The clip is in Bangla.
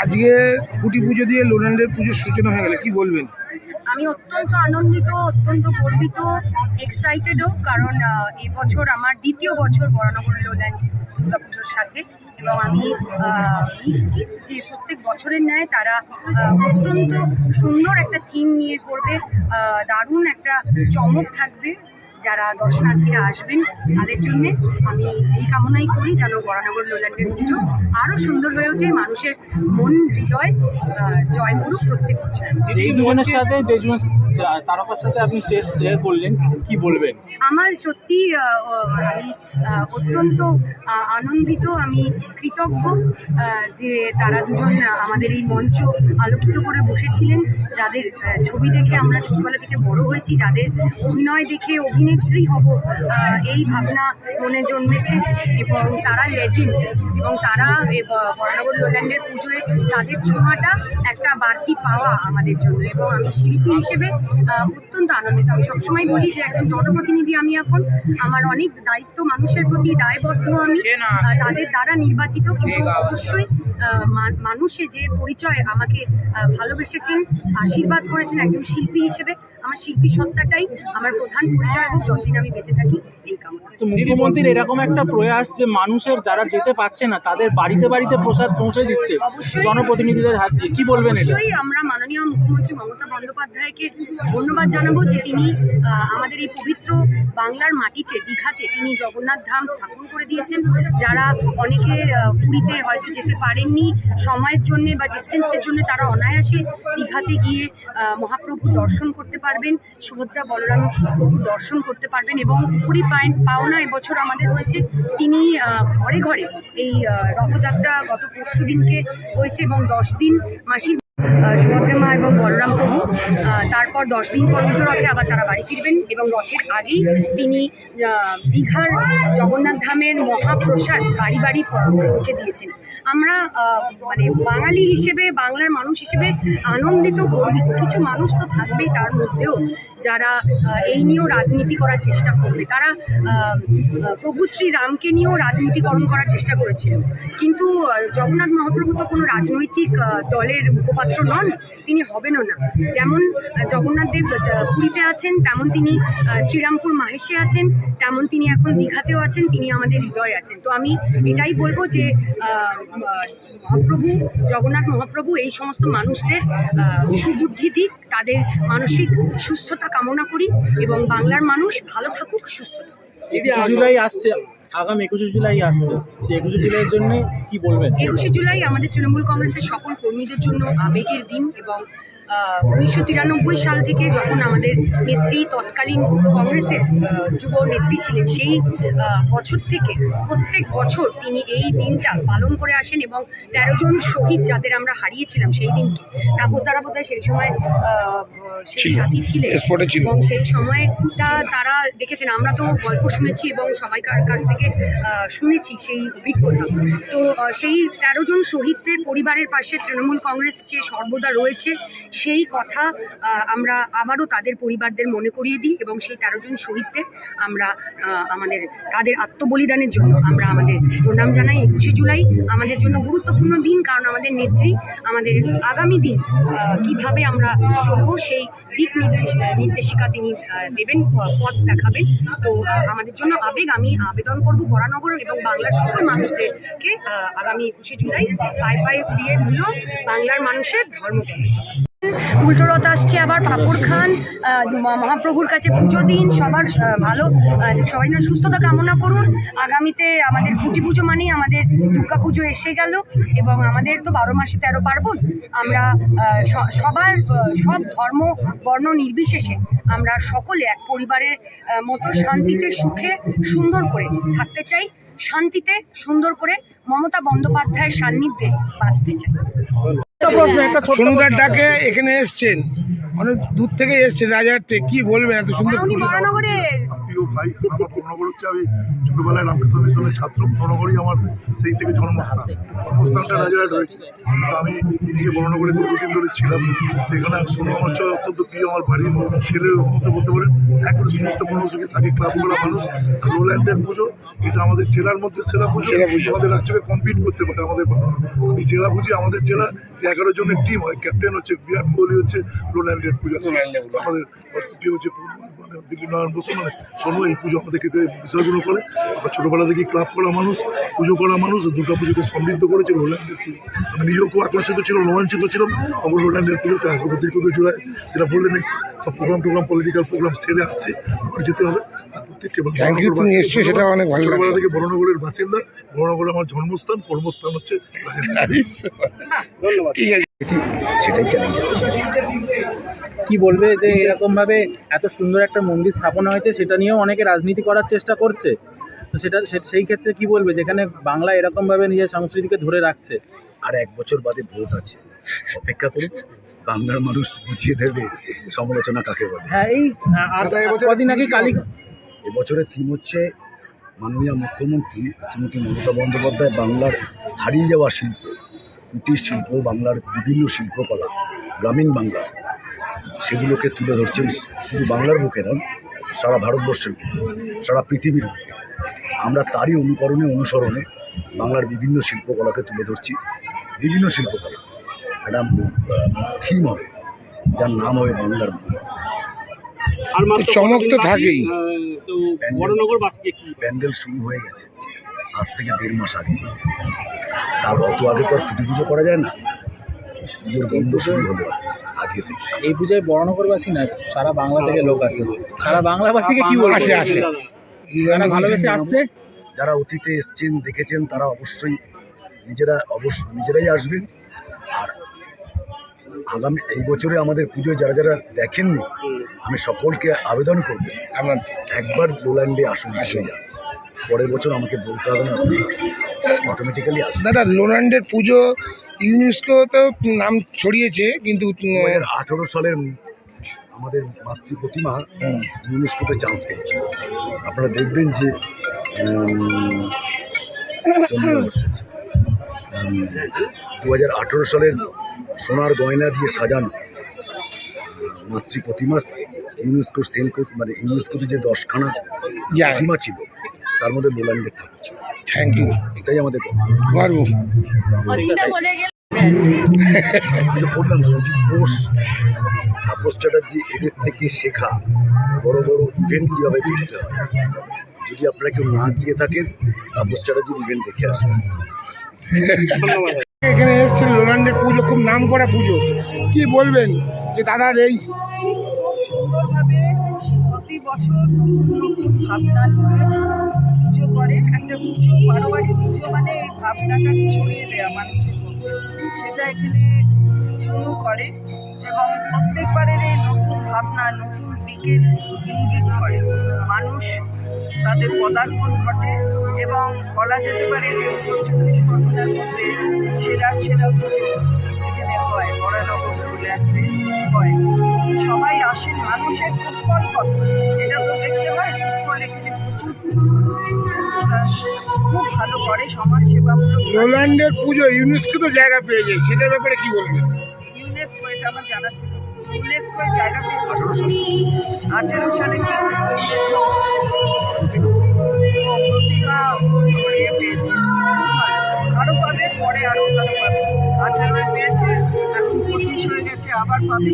আজকে খুঁটি পুজো দিয়ে লোল্যান্ডের পুজোর সূচনা হয়ে গেলে কি বলবেন? আমি অত্যন্ত আনন্দিত অত্যন্ত গর্বিত এক্সাইটেডও কারণ এবছর আমার দ্বিতীয় বছর বরানগর লোল্যান্ড দুর্গাপুজোর সাথে এবং আমি নিশ্চিত যে প্রত্যেক বছরের ন্যায় তারা অত্যন্ত সুন্দর একটা থিম নিয়ে করবে দারুণ একটা চমক থাকবে। যারা দর্শনার্থীরা আসবেন তাদের জন্য আমি এই কামনাই করি যেন বরানগর লোল্যান্ডের পুজো আরও সুন্দর হয়ে ওঠে মানুষের মন হৃদয় জয় করুক প্রত্যেক বছর। দুজনের সাথে তারকার সাথে আপনি শেষ শেয়ার করলেন কি বলবেন? আমার সত্যি আমি অত্যন্ত আনন্দিত আমি কৃতজ্ঞ যে তারা দুজন আমাদের এই মঞ্চ আলোকিত করে বসেছিলেন যাদের ছবি দেখে আমরা ছোটবেলা থেকে বড় হয়েছি যাদের অভিনয় দেখে অভিনেত্রী হব এই ভাবনা মনে জন্মেছে এবং তারা লেজেন্ড এবং তারা বর্ণাবর লোল্যান্ডের পুজোয় তাদের ছোঁয়াটা একটা বাড়তি পাওয়া আমাদের জন্য এবং আমি শিল্পী হিসেবে অত্যন্ত আনন্দিত। আমি সবসময় বলি যে একজন জনপ্রতিনিধি আমি এখন। আমার অনেক দায়িত্ব মানুষের প্রতি দায়বদ্ধ আমি। তাদের দ্বারা নির্বাচিত কিন্তু অবশ্যই মা- মানুষে যে পরিচয় আমাকে ভালোবেসেছেন আশীর্বাদ করেছেন একজন শিল্পী হিসেবে আমার শিল্পী সত্তাটাই আমার প্রধান পরিচয় হোক যতদিন আমি বেঁচে থাকি এই কামনা তো মুখ্যমন্ত্রীর এরকম একটা প্রয়াস যে মানুষের যারা যেতে পারছে না তাদের বাড়িতে বাড়িতে প্রসাদ পৌঁছে দিচ্ছে অবশ্যই। জনপ্রতিনিধিদের হাত দিয়ে কি বলবেন অবশ্যই আমরা মাননীয় মুখ্যমন্ত্রী মমতা বন্দ্যোপাধ্যায়কে ধন্যবাদ জানাব। যে তিনি আমাদের এই পবিত্র বাংলার মাটিতে দীঘাতে তিনি জগন্নাথ ধাম স্থাপন করে দিয়েছেন। যারা অনেকে পুরীতে হয়তো যেতে পারেননি সময়ের জন্য বা ডিস্টেন্সের জন্য তারা অনায়াসে দীঘাতে গিয়ে মহাপ্রভু দর্শন করতে পারবেন সুভদ্রা বলরাম প্রভু দর্শন করতে পারবেন এবং পুরী পায় পাওনা এবছর আমাদের হয়েছে তিনি ঘরে ঘরে এই রথযাত্রা গত পরশু দিনকে হয়েছে এবং দশ দিন আহ, সুভদ্রা মা এবং বলরাম প্রভু। তারপর দশ দিন পর উল্টো রথে আবার তারা বাড়ি ফিরবেন এবং রথের আগেই তিনি দীঘার জগন্নাথ ধামের মহাপ্রসাদ বাড়ি বাড়ি পৌঁছে দিয়েছেন। আমরা মানে বাঙালি হিসেবে, বাংলার মানুষ হিসেবে আনন্দিত, গর্বিত। কিছু মানুষ তো থাকবেই তার মধ্যেও। যারা এই নিয়েও রাজনীতি করার চেষ্টা করবে। তারা প্রভু শ্রী রামকে নিয়েও রাজনীতিকরণ করার চেষ্টা করেছিল। কিন্তু জগন্নাথ মহাপ্রভু তো কোনো রাজনৈতিক দলের মুখপাত্র নন, তিনি হবেনও না। যেমন জগন্নাথ দেব পুরীতে আছেন, তেমন তিনি শ্রীরামপুর মাহেশে আছেন, তেমন তিনি এখন দীঘাতেও আছেন, তিনি আমাদের হৃদয়ে আছেন। তো আমি এটাই বলব যে মহাপ্রভু, জগন্নাথ মহাপ্রভু, এই সমস্ত মানুষদের সুবুদ্ধি দিক, তাদের মানসিক সুস্থতা কামনা করি এবং বাংলার মানুষ ভালো থাকুক সুস্থ থাকুক। জুলাই আসছে। আগামী একুশে জুলাই আসছে। যে একুশে জুলাইয়ের জন্য কি বলবেন? একুশে জুলাই আমাদের তৃণমূল কংগ্রেসের সকল কর্মীদের জন্য আবেগের দিন এবং উনিশশো তিরানব্বই সাল থেকে যখন আমাদের নেত্রী তৎকালীন কংগ্রেসের যুব নেত্রী ছিলেন সেই বছর থেকে প্রত্যেক বছর তিনি এই দিনটা পালন করে আসেন এবং তেরো জন শহীদ যাদের আমরা হারিয়েছিলাম সেই দিনকে। তাপস দ্বারা বোধহয় সেই সময় আহ, সেই সাথী ছিলেন এবং সেই সময়টা তারা দেখেছেন। আমরা তো গল্প শুনেছি এবং সবাইকার কাছ থেকে আহ, শুনেছি সেই অভিজ্ঞতা। তো সেই তেরো জন শহীদদের পরিবারের পাশে তৃণমূল কংগ্রেস যে সর্বদা রয়েছে সেই কথা আমরা আবারও তাদের পরিবারদের মনে করিয়ে দিই এবং সেই তেরো জন শহীদদের আমরা আমাদের তাদের আত্মবলিদানের জন্য আমরা আমাদের প্রণাম জানাই। একুশে জুলাই আমাদের জন্য গুরুত্বপূর্ণ দিন কারণ আমাদের নেত্রী আমাদের আগামী দিন কীভাবে আমরা চলবো সেই দিক নির্দেশ নির্দেশিকা তিনি দেবেন পথ দেখাবেন। তো আমাদের জন্য আবেগ। আমি আবেদন করব বরানগর এবং বাংলার সকল মানুষদেরকে আগামী একুশে জুলাই পায়ে পায়ে উড়িয়ে ধুলো বাংলার মানুষের ধর্ম উল্টো রথ আসছে আবার পাপড় খান মহাপ্রভুর কাছে পুজো দিন, সবার ভালো সবাই না সুস্থতা কামনা করুন। আগামীতে আমাদের খুঁটি পুজো মানেই আমাদের দুর্গা পুজো এসে গেল এবং আমাদের তো বারো মাসে তেরো পার্বণ। আমরা সবার সব ধর্ম, বর্ণ নির্বিশেষে আমরা সকলে এক পরিবারের মতো শান্তিতে, সুখে, সুন্দর করে থাকতে চাই। শান্তিতে, সুন্দর করে মমতা বন্দ্যোপাধ্যায়ের সান্নিধ্যে বাঁচতে চাই। প্রশ্ন একটা সোনুদার ডাকে এখানে এসছেন। অনেক দূর থেকে এসছেন রাজার থেকে কি বলবেন এত সুন্দর প্রিয় ভাই আমার হচ্ছে আমি ছোটবেলায় রামকৃষ্ণ মিশনের ছাত্র আমার সেই থেকে জন্মস্থান। জন্মস্থানটা রাজারহাট হয়েছে আমি নিজে বর্ণগরে দীর্ঘদিন ধরে ছিলাম। এখানে আমার অত্যন্ত প্রিয় আমার বাড়ির মতো বলতে পারেন একবারে সমস্ত থাকে ক্লাব করা মানুষ আর রোল্যান্ডের পুজো। এটা আমাদের জেলার মধ্যে সেরা পুজো। আমাদের রাজ্যকে কম্পিট করতে পারে আমাদের আমি জেলা বুঝি আমাদের জেলা এগারো জনের টিম হয়। ক্যাপ্টেন হচ্ছে বিরাট কোহলি হচ্ছে রোল্যান্ডের পুজো। রোনাল্ডের পুজো। আমাদের হচ্ছে মানে দিলীপ নারায়ণ বসু মানে সোনু এই পুজো আমাদেরকে বিসর্জন করে। আমরা ছোটোবেলা থেকে ক্লাব করা মানুষ পুজো করা মানুষ দুর্গা পুজোকে সমৃদ্ধ করেছে রোল্যান্ডের পুজো। আমি নিজেও খুব আকর্ষিত ছিলাম রোমাঞ্চিত ছিলাম। আমার রোল্যান্ডের পুজোতে আসব দীর্ঘত জুড়ে যেটা বললেন সব প্রোগ্রাম টোগ্রাম পলিটিক্যাল প্রোগ্রাম সেরে আসছে আমার যেতে হবে। এসছো, সেটা অনেক ভালো ছোটবেলা থেকে বড়নগরের বাসিন্দা বড়নগর আমার জন্মস্থান কর্মস্থান হচ্ছে সেটাই চালিয়ে যাচ্ছে। কি বলবে যে এরকম ভাবে এত সুন্দর একটা মন্দির স্থাপনা হয়েছে সেটা নিয়েও অনেকে রাজনীতি করার চেষ্টা করছে। তো সেটা সেই ক্ষেত্রে কি বলবে? যেখানে বাংলা এরকম ভাবে নিজের সংস্কৃতিকে ধরে রাখছে। আর এক বছর বাদে ভোট আছে। অপেক্ষা করুন বাংলার মানুষ বুঝিয়ে দেবে সমালোচনা কাকে বলে। হ্যাঁ এই আর কদিন আগে কালী এবছরের থিম হচ্ছে মাননীয় মুখ্যমন্ত্রী শ্রীমতী মমতা বন্দ্যোপাধ্যায় বাংলার হারিয়ে যাওয়া শিল্প কুটির শিল্প, বাংলার বিভিন্ন শিল্পকলা, গ্রামীণ বাংলা। সেগুলোকে তুলে ধরছেন শুধু বাংলার বুকে নন, সারা ভারতবর্ষের সারা পৃথিবীর আমরা তারই অনুকরণে, অনুসরণে বাংলার বিভিন্ন শিল্পকলাকে তুলে ধরছি, বিভিন্ন শিল্পকলা। একটা থিম হবে, যার নাম হবে বাংলার। আর চমক তো থাকেই। প্যান্ডেল শুরু হয়ে গেছে। আজ থেকে দেড় মাস আগে। তার অত আগে তো আর খুঁটি পুজো করা যায় না। পুজোর গন্ধ শুরু হলো আজকে থেকে। এই পূজায় বড়নগরবাসী না সারা বাংলা থেকে লোক আসে। সারা বাংলাবাসীকে কি বলব? আসে, আসে। যারা ভালোবেসে আসছে। যারা অতীতে এসছেন দেখেছেন তারা অবশ্যই নিজেরা অবশ্য নিজেরাই আসবেন। আর আগামী এই বছরে আমাদের পুজোয় যারা যারা দেখেননি আমি সকলকে আবেদন করব। আমার একবার লোল্যান্ডে আসুন এসে যান। পরের বছর আমাকে বলতে হবে না অটোমেটিক্যালি আসুন। দাদা লোনান্ডের পুজো ইউনেস্কো তো নাম ছড়িয়েছে কিন্তু আঠেরো সালের আমাদের মাতৃ প্রতিমা ইউনেস্কোতে চান্স পেয়েছে আপনারা দেখবেন যে দু হাজার আঠেরো সালের সোনার গয়না দিয়ে সাজানো মাতৃ প্রতিমা ইউনেস্কোর সেন্ট মানে ইউনেস্কোতে যে দশখানা প্রতিমা ছিল তার মধ্যে লোল্যান্ডের ঠাকুর ছিল। থ্যাংক ইউ এটাই আমাদের গর্ব। বললাম সুজিত বোস তাপস চ্যাটার্জি এদের থেকে শেখা বড় বড় ইভেন্ট কীভাবে করতে হয়। যদি আপনারা কেউ না গিয়ে থাকেন তাপস চ্যাটার্জির ইভেন্ট দেখে আসবেন। এখানে এসেছিল লোনান্ডের পুজো খুব নাম করা পুজো। কি বলবেন যে দাদার এই সুন্দরভাবে প্রতি বছর নতুন নতুন ভাবনা নিয়ে পুজো করে, একটা পুজো বারোয়ারি পুজো মানে এই ভাবনাটা ছড়িয়ে দেওয়া মানুষের মধ্যে। সেটা এখানে শুরু করে এবং প্রত্যেকবারের এই নতুন ভাবনা, নতুন দিকের ইঙ্গিত করে। মানুষ তাদের পদার্পণ ঘটে এবং বলা যেতে পারে যে উত্তর চব্বিশ পরগনার মধ্যে সেরা সেরা পুজো এখানে হয়। হয় সবাই আসেন মানুষের ফুটফল কত? এটা তো দেখতে হয় ফুটফল এখানে প্রচুর। খুব ভালো করে সমাজ সেবামূলক কাজ। পুজো ইউনেস্কো তো জায়গা পেয়েছে সেটার ব্যাপারে কি বলবেন? ইউনেস্কো এটা আমার জানা ছিল। ইউনেস্কো জায়গা পেয়েছে আঠেরো সালে। কি প্রতিমা ইয়ে পেয়েছে। আরও পাবে পরে আরও ভালো পাবে আঠেরোয় পেয়েছে এখন পঁচিশ হয়ে গেছে আবার পাবে